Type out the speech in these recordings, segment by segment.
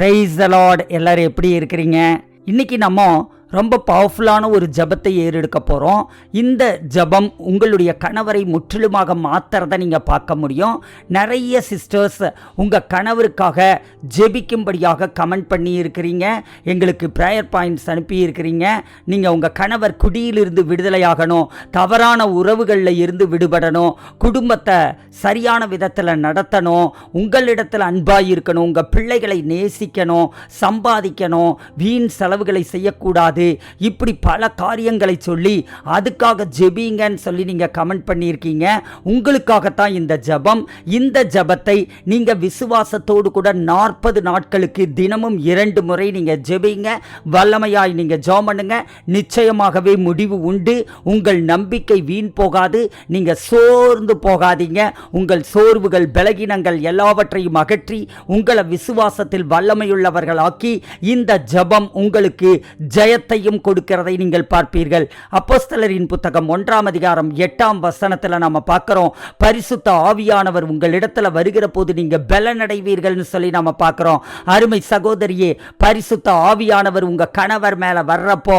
Praise the Lord எல்லாரும் எப்படி இருக்கிறீங்க? இன்னைக்கு நம்ம ரொம்ப பவர்ஃபுல்லான ஒரு ஜெபத்தை ஏறெடுக்க போகிறோம் இந்த ஜெபம் உங்களுடைய கணவரை முற்றிலுமாக மாத்துறத நீங்கள் பார்க்க முடியும். நிறைய சிஸ்டர்ஸ் உங்கள் கணவருக்காக ஜெபிக்கும்படியாக கமெண்ட் பண்ணி இருக்கிறீங்க. எங்களுக்கு ப்ரேயர் பாயிண்ட்ஸ் அனுப்பி இருக்கிறீங்க. நீங்கள் உங்கள் கணவர் குடியிலிருந்து விடுதலையாகணும் தவறான உறவுகளில் இருந்து விடுபடணும். குடும்பத்தை சரியான விதத்தில் நடத்தணும். உங்களிடத்தில் அன்பாக இருக்கணும். உங்கள் பிள்ளைகளை நேசிக்கணும். சம்பாதிக்கணும். வீண் செலவுகளை செய்யக்கூடாது. இப்படி பல காரியங்களை சொல்லி அதுக்காக ஜெபிங்கன்னு சொல்லி நீங்கள் கமெண்ட் பண்ணியிருக்கீங்க. உங்களுக்காகத்தான் இந்த ஜெபம். இந்த ஜெபத்தை நீங்கள் விசுவாசத்தோடு கூட நாற்பது நாட்களுக்கு தினமும் இரண்டு முறை நீங்கள் ஜெபிங்க. வல்லமையாய் நீங்கள் ஜோம் பண்ணுங்க. நிச்சயமாகவே முடிவு உண்டு. உங்கள் நம்பிக்கை வீண் போகாது. நீங்கள் சோர்ந்து போகாதீங்க. உங்கள் சோர்வுகள் பலகீனங்கள் எல்லாவற்றையும் அகற்றி உங்களை விசுவாசத்தில் வல்லமையுள்ளவர்களாக்கி இந்த ஜெபம் உங்களுக்கு ஜெயத்தையும் கொடுக்கிறதை நீங்கள் பார்ப்பீர்கள். அப்போஸ்தலரின் புத்தகம் ஒன்றாம் அதிகாரம் எட்டாம் வசனத்தில் நாம் பார்க்குறோம். பரிசுத்த ஆவியானவர் உங்களிடத்தில் வருகிற போது நீங்கள் பலனடைவீர்கள்னு சொல்லி நாம் பார்க்குறோம். அருமை சகோதரியே பரிசுத்த ஆவியானவர் உங்கள் கணவர் மேலே வர்றப்போ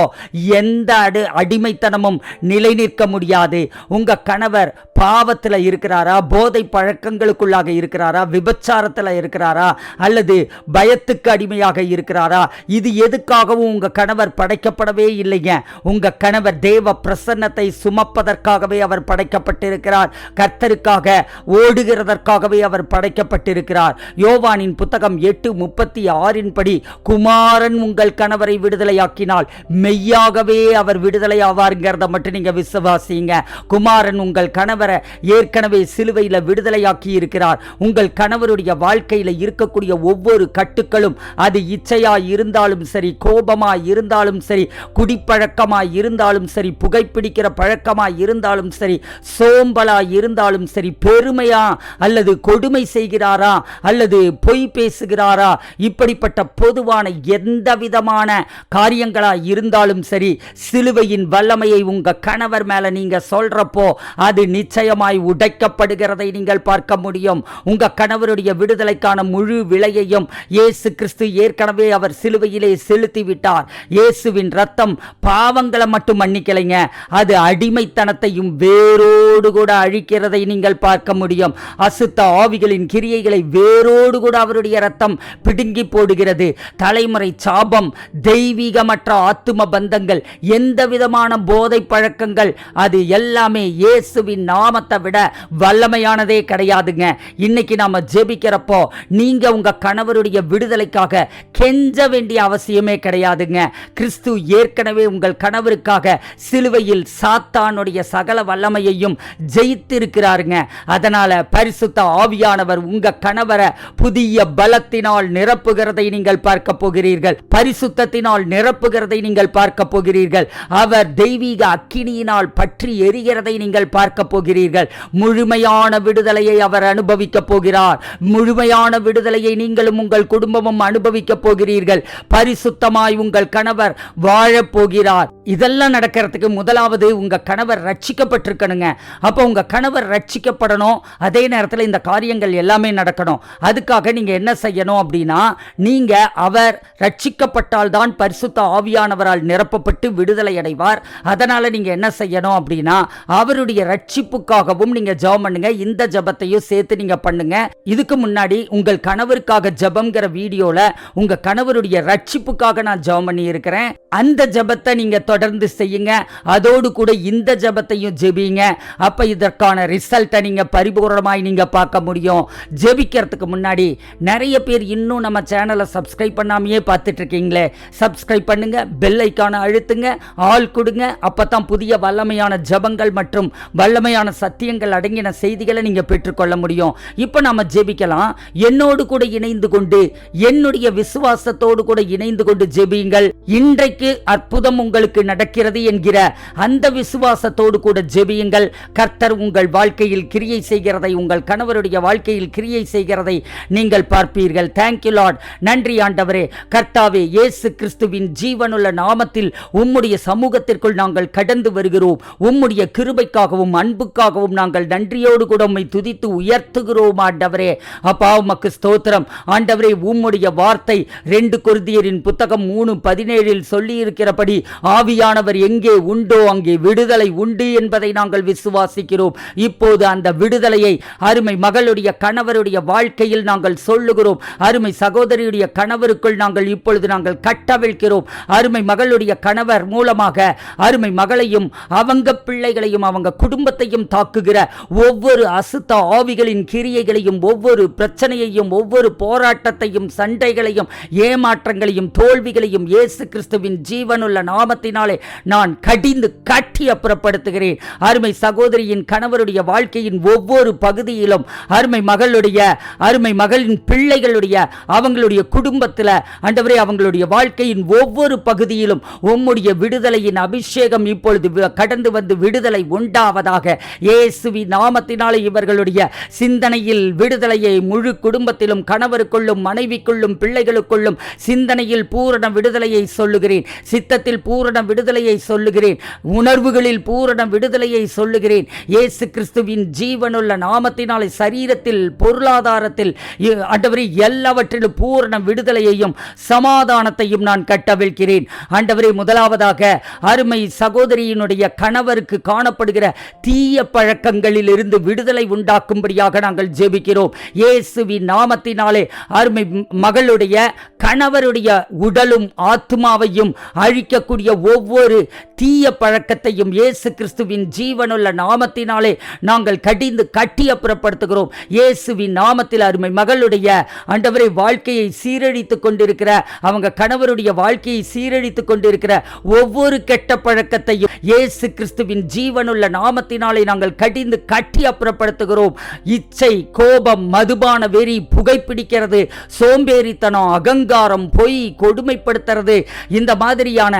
எந்த அடு அடிமைத்தனமும் நிலை நிற்க முடியாது. உங்கள் கணவர் பாவத்தில் இருக்கிறாரா? போதை பழக்கங்களுக்குள்ளாக இருக்கிறாரா? விபச்சாரத்தில் இருக்கிறாரா? அல்லது பயத்துக்கு அடிமையாக இருக்கிறாரா? இது எதுக்காகவும் உங்கள் கணவர் படைக்கப்படவே இல்லைங்க. உங்க கணவர் தேவ பிரசன்னத்தை சுமப்பதற்காகவே அவர் படைக்கப்பட்டிருக்கிறார். கர்த்தருக்காக ஓடுகிறதற்காகவே அவர் படைக்கப்பட்டிருக்கிறார். யோவானின் புத்தகம் எட்டு முப்பத்தி ஆறின் படி குமாரன் உங்கள் கணவரை விடுதலையாக்கினால் மெய்யாகவே அவர் விடுதலை ஆவாருங்கிறத மட்டும் நீங்க விசுவாசிங்க. குமாரன் உங்கள் கணவரை ஏற்கனவே சிலுவையில் விடுதலையாக்கி இருக்கிறார் உங்கள் கணவருடைய வாழ்க்கையில் இருக்கக்கூடிய ஒவ்வொரு கட்டுக்களும் அது இச்சையா இருந்தாலும் சரி கோபமா இருந்தாலும் சரி குடிப்பழக்கமா இருந்தாலும் சரி புகைப்பிடிக்கிற பழக்கமா இருந்தாலும் சரி சோம்பலா இருந்தாலும் சரி பெருமையா அல்லது கொடுமை செய்கிறாரா அல்லது பொய் பேசுகிறாரா? இப்படிப்பட்ட பொதுவான எந்த விதமான காரியங்களா இருந்தாலும் சரி சிலுவையின் வல்லமையை உங்க கணவர் மேல நீங்க சொல்றப்போ அது நிச்சயமாய் உடைக்கப்படுகிறதை நீங்கள் பார்க்க முடியும். உங்க கணவருடைய விடுதலைக்கான முழு விலையையும் இயேசு கிறிஸ்து ஏற்கனவே அவர் சிலுவையிலே செலுத்தி விட்டார் இயேசுவின் ரத்தம் பாவங்களை மட்டும் மன்னிக்கலைங்க. அது அடிமைத்தனத்தையும் வேரோடு கூட அழிக்கிறதை நீங்கள் பார்க்க முடியும். அசுத்த ஆவிகளின் கிரியைகளை வேரோடு கூட அவருடைய ரத்தம் பிடுங்கி போடுகிறது. தலைமுறை சாபம் தெய்வீகமற்ற ஆத்தும பந்தங்கள் எந்த விதமான போதை பழக்கங்கள் அது எல்லாமே இயேசுவின் நாமத்தை விட வல்லமையானதே கிடையாதுங்க. இன்னைக்கு நாம ஜெபிக்கிறப்போ நீங்க உங்க கணவருடைய விடுதலைக்காக கெஞ்ச வேண்டிய அவசியமே கிடையாதுங்க. கிறிஸ்து ஏற்கனவே உங்கள் கணவருக்காக சிலுவையில் சாத்தானுடைய சகல வல்லமையையும் ஜெயித்திருக்கிறாருங்க. அதனால பரிசுத்த ஆவியானவர் உங்க கணவரை புதிய பலத்தினால் நிரப்புகிறதை நீங்கள் பார்க்க போகிறீர்கள். பரிசுத்தத்தினால் நிரப்புகிறதை நீங்கள் பார்க்க போகிறீர்கள். அவர் தெய்வீக அக்கினியினால் பற்றி எரிகிறதை நீங்கள் பார்க்க போகிறீர்கள். முழுமையான விடுதலையை அவர் அனுபவிக்க போகிறார். முழுமையான விடுதலையை நீங்களும் உங்கள் குடும்பமும் அனுபவிக்க போகிறீர்கள். பரிசுத்தமாய் உங்கள் கணவர் வாழப் போகிறார் இதெல்லாம் நடக்கிறதுக்கு முதலாவது உங்க கணவர் ரட்சிக்கப்பட்டிருக்கணுங்க. அப்போ உங்க கணவர் ரட்சிக்கப்படணும். அதே நேரத்தில் இந்த காரியங்கள் எல்லாமே நடக்கணும். அதுக்காக நீங்க என்ன செய்யணும் அப்படின்னா நீங்க அவர் ரட்சிக்கப்பட்டால் தான் பரிசுத்த ஆவியானவரால் நிரப்பப்பட்டு விடுதலை அடைவார். அதனால நீங்க என்ன செய்யணும் அப்படின்னா அவருடைய ரட்சிப்புக்காகவும் நீங்க ஜெபம் பண்ணுங்க. இந்த ஜெபத்தையும் சேர்த்து நீங்க பண்ணுங்க. இதுக்கு முன்னாடி உங்கள் கணவருக்காக ஜபம்ங்கிற வீடியோல உங்க கணவருடைய ரட்சிப்புக்காக நான் ஜெபம் பண்ணி இருக்கிறேன் அந்த ஜெபத்தை நீங்க தொடர்ந்து செய்யுங்க. அதோடு கூட இந்த ஜெபத்தையும் ஜெபிங்க. அப்ப இதற்கான ரிசல்ட்டை நீங்க பரிபூர்ணமாய் நீங்க பார்க்க முடியும். ஜெபிக்கிறதுக்கு முன்னாடி நிறைய பேர் இன்னும் நம்ம சேனலை சப்ஸ்கிரைப் பண்ணாமையே பார்த்துட்டு இருக்கீங்களே சப்ஸ்கிரைப் பண்ணுங்க பெல் ஐக்கானை அழுத்துங்க ஆள் கொடுங்க. அப்பதான் புதிய வல்லமையான ஜெபங்கள் மற்றும் வல்லமையான சத்தியங்கள் அடங்கின செய்திகளை நீங்க பெற்றுக்கொள்ள முடியும். இப்போ நம்ம ஜெபிக்கலாம். என்னோடு கூட இணைந்து கொண்டு என்னுடைய விசுவாசத்தோடு கூட இணைந்து கொண்டு ஜெபியுங்கள். இன்றைக்கு இன்றைக்கு அற்புதம் உங்களுக்கு நடக்கிறது என்கிற அந்த விசுவாசத்தோடு கூட ஜெபியுங்கள். கர்த்தர் உங்கள் வாழ்க்கையில் கிரியை செய்கிறதை உங்கள் கணவருடைய வாழ்க்கையில் கிரியை செய்கிறதை நீங்கள் பார்ப்பீர்கள். தேங்க்யூ லார்ட் நன்றி ஆண்டவரே. கர்த்தாவே இயேசு கிறிஸ்துவின் ஜீவனுள்ள நாமத்தில் உம்முடைய சமூகத்திற்குள் நாங்கள் கடந்து வருகிறோம். உம்முடைய கிருபைக்காகவும் அன்புக்காகவும் நாங்கள் நன்றியோடு கூட உம்மை துதித்து உயர்த்துகிறோம் ஆண்டவரே. அப்பா உமக்கு ஸ்தோத்திரம். ஆண்டவரே உம்முடைய வார்த்தை ரெண்டு குருதியரின் புத்தகம் மூணு பதினேழில் சொல்லியிருக்கிறபடி ஆவியானவர் எங்கே உண்டோ அங்கே விடுதலை உண்டு என்பதை நாங்கள் விசுவாசிக்கிறோம். இப்போது அந்த விடுதலையை அருமை மகளுடைய கணவருடைய வாழ்க்கையில் நாங்கள் சொல்லுகிறோம். அருமை சகோதரியுடைய கணவருக்குள் நாங்கள் இப்பொழுது நாங்கள் கட்டவிழ்கிறோம் அருமை மகளுடைய கணவர் மூலமாக அருமை மகளையும் அவங்க பிள்ளைகளையும் அவங்க குடும்பத்தையும் தாக்குகிற ஒவ்வொரு அசுத்த ஆவிகளின் கிரியைகளையும் ஒவ்வொரு பிரச்சனையையும் ஒவ்வொரு போராட்டத்தையும் சண்டைகளையும் ஏமாற்றங்களையும் தோல்விகளையும் இயேசு கிறிஸ்துவின் ஜீவனுள்ள நாமத்தினாலே நான் கடிந்து கட்டி அப்புறப்படுத்துகிறேன். அருமை சகோதரியின் கணவருடைய வாழ்க்கையின் ஒவ்வொரு பகுதியிலும் அருமை மகளுடைய அருமை மகளின் பிள்ளைகளுடைய அவங்களுடைய குடும்பத்தில் ஆண்டவரே அவங்களுடைய வாழ்க்கையின் ஒவ்வொரு பகுதியிலும் உம்முடைய விடுதலையின் அபிஷேகம் இப்பொழுது வி- கடந்து வந்து விடுதலை உண்டாவதாக இயேசுவி நாமத்தினாலே இவர்களுடைய சிந்தனையில் விடுதலையை முழு குடும்பத்திலும் கணவருக்குள்ளும் மனைவிக்குள்ளும் பிள்ளைகளுக்குள்ளும் சிந்தனையில் பூரண விடுதலையை சொல்லுகிறேன். சித்தத்தில் பூரண விடுதலையை சொல்லுகிறேன். உணர்வுகளில் பூரண விடுதலையை சொல்லுகிறேன். இயேசு கிறிஸ்துவின் ஜீவனுள்ள நாமத்தினாலே சரீரத்தில் பொருளாதாரத்தில் ஆண்டவரே எல்லாவற்றிலும் பூரண விடுதலையையும் சமாதானத்தையும் நான் கட்டவிழ்கிறேன் ஆண்டவரே முதலாவதாக அருமை சகோதரியினுடைய கணவருக்கு காணப்படுகிற தீய பழக்கங்களில் இருந்து விடுதலை உண்டாக்கும்படியாக நாங்கள் ஜெபிக்கிறோம். இயேசுவின் நாமத்தினாலே அருமை மகளுடைய கணவருடைய உடலும் ஆத்மாவையும் அழிக்கக்கூடிய ஒவ்வொரு தீய பழக்கத்தையும் இயேசு கிறிஸ்துவின் ஜீவனுள்ள நாமத்தினாலே நாங்கள் கடிந்து கட்டி அப்புறப்படுத்துகிறோம். இயேசுவின் நாமத்தில் அருமை மகளுடைய அண்டவரை வாழ்க்கையை சீரழித்துக் கொண்டிருக்கிற அவங்க கணவருடைய வாழ்க்கையை சீரழித்துக் கொண்டிருக்கிற ஒவ்வொரு கெட்ட பழக்கத்தையும் இயேசு கிறிஸ்துவின் ஜீவனுள்ள நாமத்தினாலே நாங்கள் கடிந்து கட்டி அப்புறப்படுத்துகிறோம். இச்சை கோபம் மதுபான வெறி புகைப்பிடிக்கிறது சோம்பேறித்தனம் அகங்காரம் பொய் கொடுமைப்படுத்துறது இந்த மாதிரியான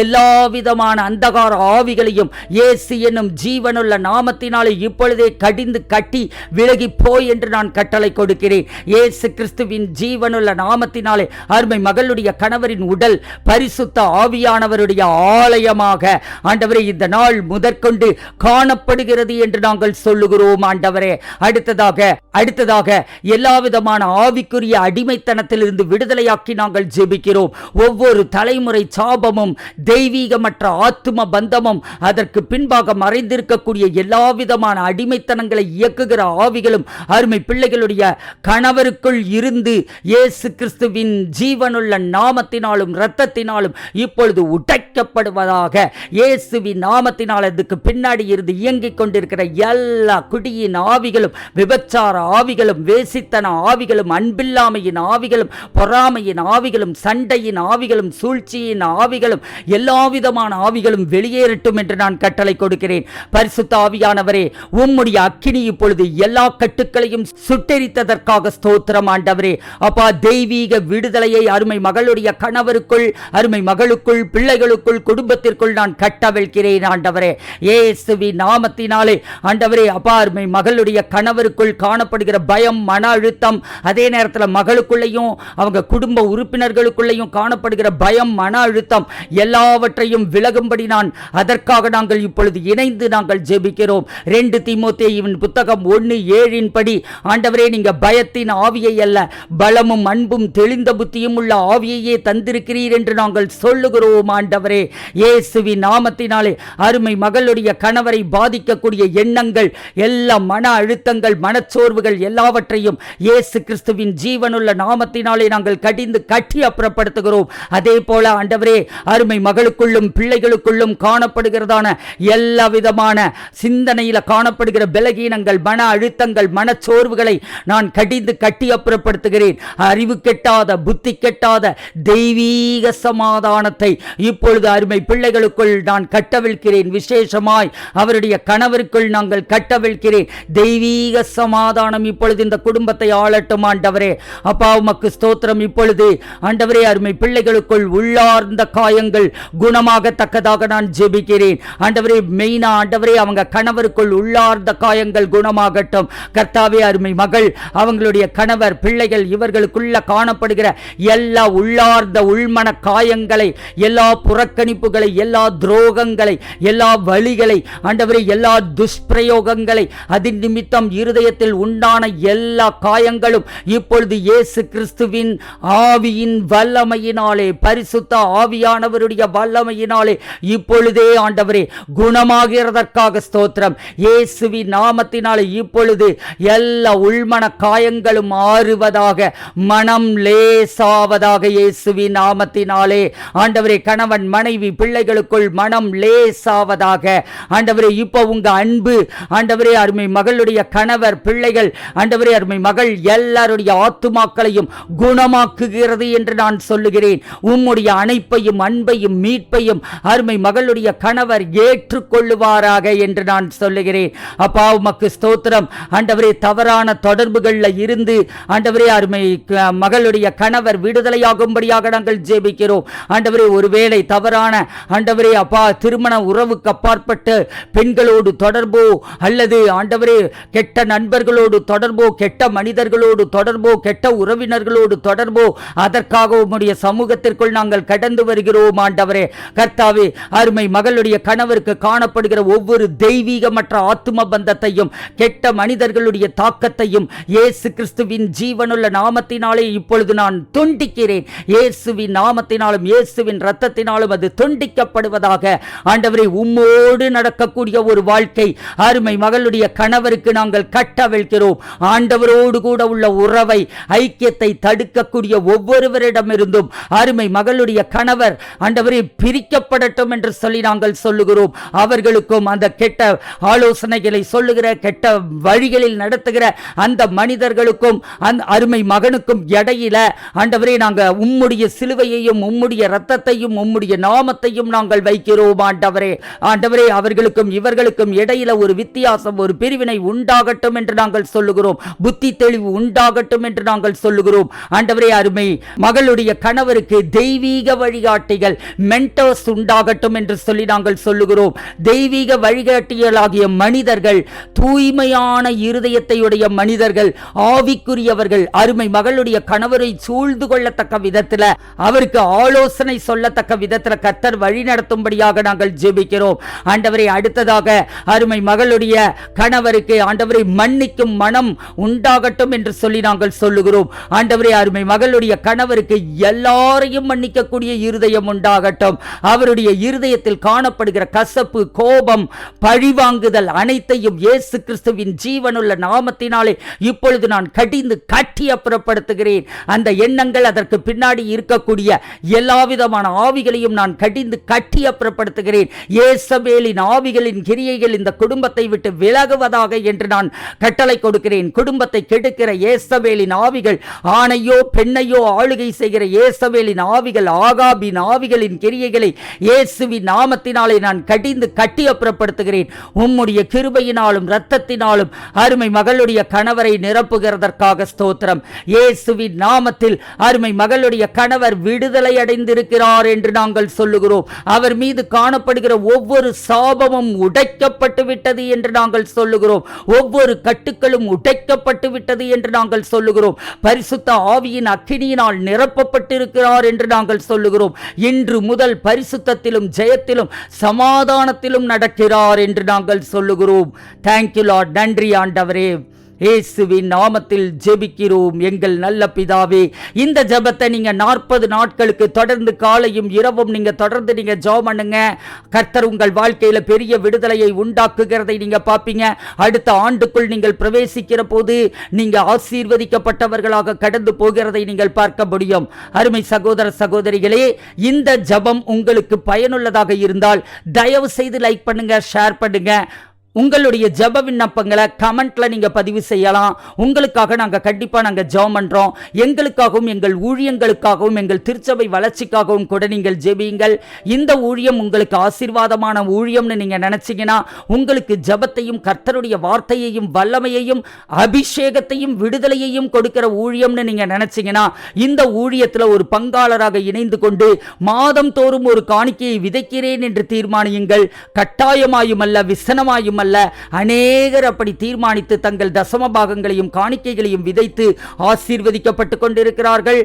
எல்லா விதமான அந்தகார ஆவிகளையும் இயேசு என்னும் ஜீவனுள்ள நாமத்தினாலே இப்பொழுதே கடிந்து கட்டி விலகி போய் என்று நான் கட்டளை கொடுக்கிறேன். இயேசு கிறிஸ்துவின் ஜீவனுள்ள நாமத்தினாலே அருமை மகளுடைய கணவரின் உடல் பரிசுத்த ஆவியானவருடைய ஆலயமாக ஆண்டவரே இந்த நாள் முதற்கொண்டு காணப்படுகிறது என்று நாங்கள் சொல்லுகிறோம் ஆண்டவரே. அடுத்ததாக அடுத்ததாக எல்லா விதமான ஆவிக்குரிய அடிமைத்தனத்திலிருந்து விடுதலையாக்கி நாங்கள் ஜெபிக்கிறோம். ஒவ்வொரு தலைமுறை சாபமும் தெய்வீகமற்ற ஆத்தும பந்தமும் அதற்கு பின்பாக மறைந்திருக்கக்கூடிய எல்லா விதமான அடிமைத்தனங்களை இயக்குகிற ஆவிகளும் அருமை பிள்ளைகளுடைய கணவருக்குள் இருந்து இயேசு கிறிஸ்துவின் ஜீவனுள்ள நாமத்தினாலும் இரத்தத்தினாலும் இப்பொழுது உடைக்கப்படுவதாக இயேசுவின் நாமத்தினால் அதுக்கு பின்னாடி இருந்து இயங்கிக் கொண்டிருக்கிற எல்லா குடியின் ஆவிகளும் விபச்சார ஆவிகளும் வேசித்தன ஆவிகளும் அன்பில்லாமையின் ஆவிகளும் பொறாமையின் ஆவிகளும் சண்டையின் ஆவிகளும் சூழ்ச்சியின் ஆவிகளும் எல்லா விதமான ஆவிகளும் வெளியேறட்டும் என்று நான் கட்டளை கொடுக்கிறேன். பரிசுத்த ஆவியானவரே உம்முடைய அக்கினி இப்பொழுது எல்லா கட்டுக்களையும் சுட்டெரித்ததற்காக ஸ்தோத்திரம் ஆண்டவரே. அப்பா தெய்வீக விடுதலையை அருமை மகளுடைய கணவருக்குள் அருமை மகளுக்குள் பிள்ளைகளுக்குள் குடும்பத்திற்குள் நான் கட்டவிழ்கிறேன் ஆண்டவரே. ஏசுவி நாமத்தினாலே ஆண்டவரே அப்பா அருமை மகளுடைய கணவருக்குள் காணப்படுகிற பயம் மன அழுத்தம் அதே நேரத்தில் மகளுக்குள்ளேயும் அவங்க குடும்ப உறுப்பினர்களுக்குள்ளேயும் காணப்படுகிற பயம் மன அழுத்தம் எல்லாவற்றையும் விலகும்படி நான் அதற்காக நாங்கள் இப்பொழுது இணைந்து நாங்கள் ஜெபிக்கிறோம். ரெண்டு திமுத்தேயின் புத்தகம் ஒன்று ஏழின் படி ஆண்டவரே நீங்க பயத்தின் ஆவியை அல்ல பலமும் அன்பும் தெளிந்த புத்தியும் உள்ள ஆவியையே தந்திருக்கிறீர் என்று நாங்கள் சொல்லுகிறோம் ஆண்டவரே. இயேசுவி நாமத்தினாலே அருமை மகளுடைய கணவரை பாதிக்கக்கூடிய எண்ணங்கள் எல்லா மன அழுத்தங்கள் மனச்சோர்வுகள் எல்லாவற்றையும் இயேசு கிறிஸ்துவின் ஜீவனுள்ள நாமத்தினாலே நாங்கள் கடிந்து கட்டி அப்புறப்படுத்துகிறோம். அதே போல ஆண்ட ஆண்டவரே அருமை மகளுக்குள்ளும் பிள்ளைகளுக்குள்ளும் காணப்படுகிறதான எல்லா விதமான சிந்தனையில் காணப்படுகிற பலகீனங்கள் மன அழுத்தங்கள் மனச்சோர்வுகளை நான் கடிந்து கட்டி அப்புறப்படுத்துகிறேன். அறிவு கெட்டாத புத்தி கெட்டாத தெய்வீக சமாதானத்தை இப்பொழுது அருமை பிள்ளைகளுக்குள் நான் கட்டவிழ்கிறேன் விசேஷமாய் அவருடைய கணவருக்குள் நாங்கள் கட்டவிழ்கிறேன் தெய்வீக சமாதானம் இப்பொழுது இந்த குடும்பத்தை ஆளட்டும் ஆண்டவரே. அப்பா உமக்கு ஸ்தோத்திரம். இப்பொழுது ஆண்டவரே அருமை பிள்ளைகளுக்குள் உள்ளார் சார்ந்த காயங்கள் குணமாகத்தக்கதாக நான் ஜெபிக்கிறேன். ஆண்டவரே மெயினா ஆண்டவரே அவங்க கணவருக்குள் உள்ளார்ந்த காயங்கள் குணமாகட்டும். கர்த்தாவே அருமை மகள் அவங்களுடைய கணவர் பிள்ளைகள் இவர்களுக்குள்ள காணப்படுகிற எல்லா உள்ளார்ந்த உள்மன காயங்களை எல்லா புறக்கணிப்புகளை எல்லா துரோகங்களை எல்லா வழிகளை ஆண்டவரே எல்லா துஷ்பிரயோகங்களை அதன் நிமித்தம் இருதயத்தில் உண்டான எல்லா காயங்களும் இப்பொழுது இயேசு கிறிஸ்துவின் ஆவியின் வல்லமையினாலே பரிசுத்த ஆவியானவருடைய வல்லமையினாலே இப்பொழுதே ஆண்டவரே குணமாகிறதற்காக ஸ்தோத்திரம். இயேசுவி நாமத்தினாலே இப்பொழுது எல்லா உள்மன காயங்களும் மாறுவதாக மனம் லேசாவதாக இயேசுவி நாமத்தினாலே. ஆண்டவரே கணவன் மனைவி பிள்ளைகளுக்குள் மனம் லேசாவதாக. ஆண்டவரே இப்போ உங்க அன்பு ஆண்டவரே அருமை மகளுடைய கணவர் பிள்ளைகள் ஆண்டவரே அருமை மகள் எல்லாருடைய ஆத்துமாக்களையும் குணமாக்குகிறது என்று நான் சொல்லுகிறேன். உம்முடைய அணைப்பையும் அன்பையும் மீட்பையும் அருமை மகளுடைய கணவர் ஏற்றுக்கொள்ளுவாராக என்று நான் சொல்லுகிறேன். அப்பா உமக்கு ஸ்தோத்திரம். ஆண்டவரே தவறான தொடர்புகளில் இருந்து ஆண்டவரே அருமை மகளுடைய கணவர் விடுதலையாகும்படியாக நாங்கள் ஜெபிக்கிறோம். ஆண்டவரே ஒருவேளை தவறான ஆண்டவரே அப்பா திருமண உறவுக்கு அப்பாற்பட்டு பெண்களோடு தொடர்போ அல்லது ஆண்டவரே கெட்ட நண்பர்களோடு தொடர்போ கெட்ட மனிதர்களோடு தொடர்போ கெட்ட உறவினர்களோடு தொடர்போ அதற்காக உம்முடைய சமூகத்திற்குள் நாங்கள் கடந்து வருகிறோம் ஆண்டவரே. கர்த்தாவே அருமை மகளுடைய கணவருக்கு காணப்படுகிற ஒவ்வொரு தெய்வீகமற்ற ஆத்தும பந்தத்தையும் கெட்ட மனிதர்களுடைய தாக்கத்தையும் இயேசு கிறிஸ்துவின் ஜீவனுள்ள நாமத்தினாலே இப்பொழுது நான் துண்டிக்கிறேன். இயேசுவின் நாமத்தினாலும் இயேசுவின் ரத்தத்தினாலும் அது துண்டிக்கப்படுவதாக ஆண்டவரை உம்மோடு நடக்கக்கூடிய ஒரு வாழ்க்கை அருமை மகளுடைய கணவருக்கு நாங்கள் கட்டவிழ்கிறோம் ஆண்டவரோடு கூட உள்ள உறவை ஐக்கியத்தை தடுக்கக்கூடிய ஒவ்வொருவரிடமிருந்தும் அருமை மகளுடைய கணவர் ஆண்டவரை பிரிக்கப்படட்டும் என்று சொல்லி நாங்கள் சொல்லுகிறோம். அவர்களுக்கும் அந்த கெட்ட ஆலோசனைகளை சொல்லுகிற கெட்ட வழிகளில் நடத்துகிற அந்த மனிதர்களுக்கும் அந்த அருமை மகனுக்கும் இடையில ஆண்டவரே நாங்கள் உம்முடைய சிலுவையையும் உம்முடைய ரத்தத்தையும் உம்முடைய நாமத்தையும் நாங்கள் வைக்கிறோம் ஆண்டவரே. ஆண்டவரே அவர்களுக்கும் இவர்களுக்கும் இடையில ஒரு வித்தியாசம் ஒரு பிரிவினை உண்டாகட்டும் என்று நாங்கள் சொல்லுகிறோம். புத்தி தெளிவு உண்டாகட்டும் என்று நாங்கள் சொல்லுகிறோம். ஆண்டவரே அருமை மகளுடைய கணவருக்கு தெய்வீக வழிகாட்டிகள் மென்டர்ஸ் உண்டாகட்டும் என்று சொல்லி நாங்கள் சொல்லுகிறோம். தெய்வீக வழிகாட்டிகளாகிய மனிதர்கள் தூய்மையான இருதயத்தையுடைய மனிதர்கள் ஆவிக்குரியவர்கள் அருமை மகளுடைய கணவரை சூழ்ந்து கொள்ளத்தக்க விதத்தில் அவருக்கு ஆலோசனை சொல்லத்தக்க விதத்தில் கத்தர் வழி நடத்தும்படியாக நாங்கள் ஜெபிக்கிறோம். ஆண்டவரை அடுத்ததாக அருமை மகளுடைய கணவருக்கு ஆண்டவரை மன்னிக்கும் மனம் உண்டாகட்டும் என்று சொல்லி நாங்கள் சொல்லுகிறோம். ஆண்டவரை அருமை மகளுடைய கணவருக்கு எல்லாரையும் மன்னிக்கக்கூடிய இருதயம் உண்டாகட்டும் அவருடைய இருதயத்தில் காணப்படுகிற கசப்பு கோபம் பழிவாங்குதல் அனைத்தையும் இயேசு கிறிஸ்துவின் ஜீவனுள்ள நாமத்தினாலே இப்பொழுது நான் கடிந்து கட்டி அப்புறப்படுத்துகிறேன். அந்த எண்ணங்கள் அதற்கு பின்னாடி இருக்கக்கூடிய எல்லா விதமான ஆவிகளையும் நான் கடிந்து கட்டி அப்புறப்படுத்துகிறேன். ஏசபேலின் ஆவிகளின் கிரியைகள் இந்த குடும்பத்தை விட்டு விலகுவதாக என்று நான் கட்டளை கொடுக்கிறேன். குடும்பத்தை கெடுக்கிற ஏசபேலின் ஆவிகள் ஆணையோ பெண்ணையோ ஆளுகை செய்கிற ஏசபேலின் ஆவிகள் ஆகாபின் ஆவிகளின் கிரியைகளை இயேசுவின் நாமத்தினாலே நான் கடிந்து கட்டி அப்புறப்படுத்துகிறேன். உம்முடைய கிருபையினாலும் இரத்தத்தினாலும் அருமை மகளுடைய கணவரை நிரப்புகிறதற்காக ஸ்தோத்திரம். இயேசுவின் நாமத்தில் அருமை மகளுடைய கணவர் விடுதலை அடைந்திருக்கிறார் என்று நாங்கள் சொல்லுகிறோம். அவர் மீது காணப்படுகிற ஒவ்வொரு சாபமும் உடைக்கப்பட்டு விட்டது என்று நாங்கள் சொல்லுகிறோம். ஒவ்வொரு கட்டுக்களும் உடைக்கப்பட்டு விட்டது என்று நாங்கள் சொல்லுகிறோம். பரிசுத்த ஆவியின் அக்கினியினால் நிரப்பப்பட்டிருக்கிறார் என்று நாங்கள் சொல்லுகிறோம். இன்று முதல் பரிசுத்தத்திலும் ஜெயத்திலும் சமாதானத்திலும் நடக்கிறார் என்று நாங்கள் சொல்லுகிறோம். தேங்க்யூ லார்ட் நன்றி ஆண்டவரே. இயேசுவின் நாமத்தில் ஜெபிக்கிறோம். எங்கள் நல்ல பிதாவே இந்த ஜெபத்தை நீங்க நாற்பது நாட்களுக்கு தொடர்ந்து காலையும் இரவும் நீங்க தொடர்ந்து நீங்க ஜெபம் பண்ணுங்க. கர்த்தர் உங்கள் வாழ்க்கையில பெரிய விடுதலையை உண்டாக்குகிறதை நீங்க பார்ப்பீங்க. அடுத்த ஆண்டுக்குள் நீங்கள் பிரவேசிக்கிற போது நீங்க ஆசீர்வதிக்கப்பட்டவர்களாக கடந்து போகிறதை நீங்கள் பார்க்க முடியும். அருமை சகோதர சகோதரிகளே இந்த ஜெபம் உங்களுக்கு பயனுள்ளதாக இருந்தால் தயவு செய்து லைக் பண்ணுங்க ஷேர் பண்ணுங்க. உங்களுடைய ஜெப விண்ணப்பங்களை கமெண்ட்ல நீங்க பதிவு செய்யலாம். உங்களுக்காக நாங்க கண்டிப்பா நாங்க ஜெபம் பண்றோம். எங்களுக்காகவும் எங்கள் ஊழியங்களுக்காகவும் எங்கள் திருச்சபை வளர்ச்சிக்காகவும் கூட நீங்கள் ஜெபியுங்கள். இந்த ஊழியம் உங்களுக்கு ஆசீர்வாதமான ஊழியம்னு நீங்க நினைச்சீங்கன்னா உங்களுக்கு ஜெபத்தையும் கர்த்தருடைய வார்த்தையையும் வல்லமையையும் அபிஷேகத்தையும் விடுதலையையும் கொடுக்கிற ஊழியம்னு நீங்க நினைச்சீங்கன்னா இந்த ஊழியத்துல ஒரு பங்காளராக இணைந்து கொண்டு மாதம் தோறும் ஒரு காணிக்கையை விதைக்கிறேன் என்று தீர்மானியுங்கள். கட்டாயமாயுமல்ல விசனமாயும் மட்டுமல்ல அநேகர் அப்படி தீர்மானித்து தங்கள் தசம பாகங்களையும் காணிக்கைகளையும் விதைத்து ஆசீர்வதிக்கப்பட்டு கொண்டிருக்கிறார்கள்.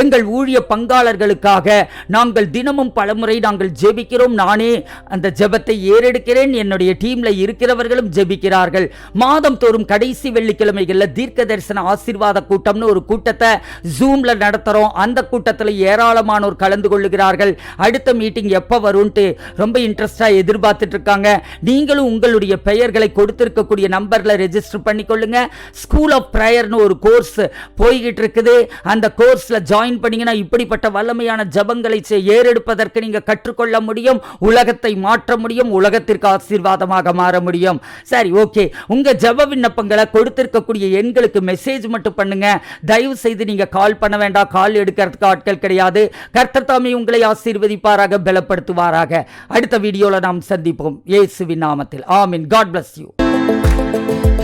எங்கள் ஊழிய பங்காளர்களுக்காக நாங்கள் தினமும் பலமுறை நாங்கள் ஜெபிக்கிறோம். நானே அந்த ஜெபத்தை ஏறெடுக்கிறேன். என்னுடைய டீம்ல இருக்கிறவர்களும் ஜெபிக்கிறார்கள். மாதம் தோறும் கடைசி வெள்ளிக்கிழமைகளில் தீர்க்க தரிசன ஆசீர்வாத கூட்டம்னு ஒரு கூட்டத்தை ஜூம்ல நடத்துறோம். அந்த கூட்டத்தில் ஏராளமானோர் கலந்து கொள்ளுகிறார்கள். அடுத்த மீட்டிங் எப்போ வரும்ட்டு ரொம்ப இன்ட்ரெஸ்டாக எதிர்பார்த்துட்டு இருக்காங்க. நீங்களும் உங்களுடைய பெயர்களை கொடுத்திருக்கக்கூடிய நம்பர்ல ரெஜிஸ்டர் பண்ணிக்கொள்ளுங்க. ஸ்கூல் ஆஃப் ப்ரேயர்னு ஒரு கோர்ஸ் போய்கிட்டு இருக்குது அந்த கோர்ஸ்ல ஜாயின் பண்ணீங்கன்னா இப்படிப்பட்ட வல்லமையான ஜபங்களை ஏறெடுப்பதற்கு நீங்க கற்றுக்கொள்ள முடியும். உலகத்தை மாற்ற முடியும். உலகத்திற்கு ஆசீர்வாதமாக மாற முடியும். சரி ஓகே உங்க ஜப விண்ணப்பங்களை கொடுத்திருக்கக்கூடிய எண்களுக்கு மெசேஜ் மட்டும் பண்ணுங்க. தயவு செய்து நீங்க கால் பண்ண வேண்டாம். கால் எடுக்கிறதுக்கு ஆட்கள் கிடையாது. கர்த்தர் தாமே உங்களை ஆசீர்வதிப்பாராக பலப்படுத்துவாராக. அடுத்த வீடியோல நாம் சந்திப்போம். இயேசுவின் நாமத்தில். ஆமீன். God bless you.